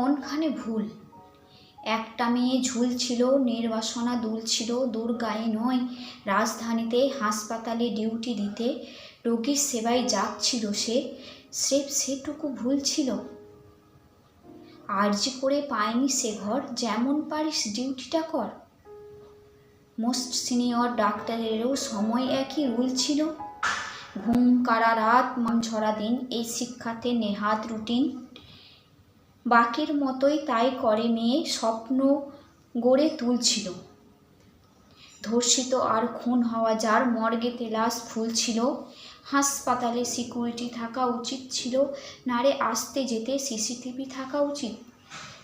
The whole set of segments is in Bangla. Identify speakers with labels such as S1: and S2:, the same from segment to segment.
S1: কোনখানে ভুল? একটা মেয়ে ঝুলছিল, নির্বাসনা দুলছিল দূর গায়ে নয়। রাজধানীতে হাসপাতালে ডিউটি দিতে রোগীর সেবায় যাচ্ছিল সে, স্রেফ সেটুকু ভুল ছিল। আর্জি করে পায়নি সে ঘর, যেমন পারিস ডিউটিটা কর। মোস্ট সিনিয়র ডাক্তারেরও সময় একই রুল ছিল। ঘুম কারা রাত ছড়া দিন, এই শিক্ষাতে নেহাত রুটিন। বাকির মতোই তাই করে মেয়ে স্বপ্ন গড়ে তুলছিল। ধর্ষিত আর খুন হওয়া যার মর্গেতে লাশ ফুলছিল হাসপাতালে সিকিউরিটি থাকা উচিত ছিল, নারে আসতে যেতে সিসিটিভি থাকা উচিত।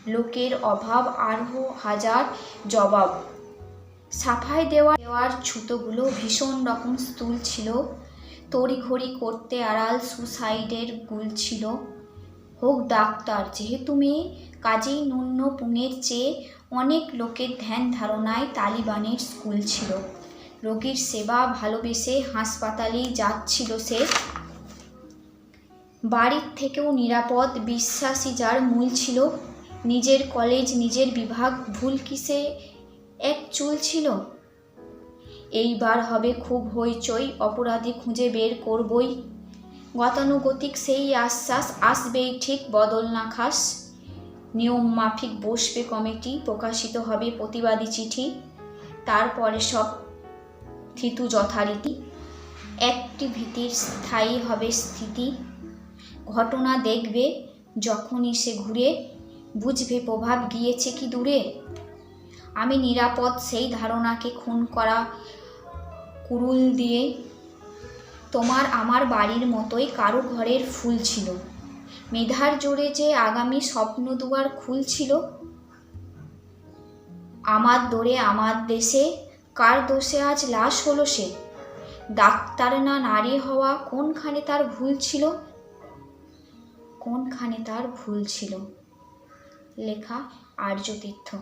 S1: লোকের অভাব আরও হাজার জবাব। সাফাই দেওয়া দেওয়ার ছুতোগুলো ভীষণ রকম স্থূল ছিল, তড়িঘড়ি করতে আড়াল সুসাইডের গুল ছিল। হোক ডাক্তার, যেহেতু মেয়ে কাজেই ন্যূন পুঙের চেয়ে অনেক লোকের ধ্যান ধারণায় তালিবানের স্কুল ছিল। রোগীর সেবা ভালোবেসে হাসপাতালেই যাচ্ছিল সে। বাড়ির থেকেও নিরাপদ বিশ্বাসী যার মূল ছিল। নিজের কলেজ, নিজের বিভাগ, ভুল কিসে এক চুল ছিল? এইবার হবে খুব হইচই, অপরাধী খুঁজে বের করবই। গতানুগতিক সেই আশ্বাস, আসবেই ঠিক, বদল না খাস। নিয়ম মাফিক বসবে কমিটি, প্রকাশিত হবে প্রতিবাদী চিঠি, তারপরে সব থিতু যথারীতি। একটি ভীতির স্থায়ী হবে স্থিতি। ঘটনা দেখবে যখনই সে ঘুরে, বুঝবে প্রভাব গিয়েছে কি দূরে। আমি নিরাপদ সেই ধারণাকে খুন করা কুরুল দিয়ে তোমার আমার বাড়ির মতোই কারও ঘরের ফুল ছিল। মেধার জোরে যে আগামী স্বপ্ন দুয়ার খুলছিল আমার দোরে আমার দেশে কার দোষে আজ লাশ হলো সে? ডাক্তার না নারী হওয়া কোনখানে তার ভুল ছিল? কোনখানে তার ভুল ছিল? লেখা আর্যতীর্থ।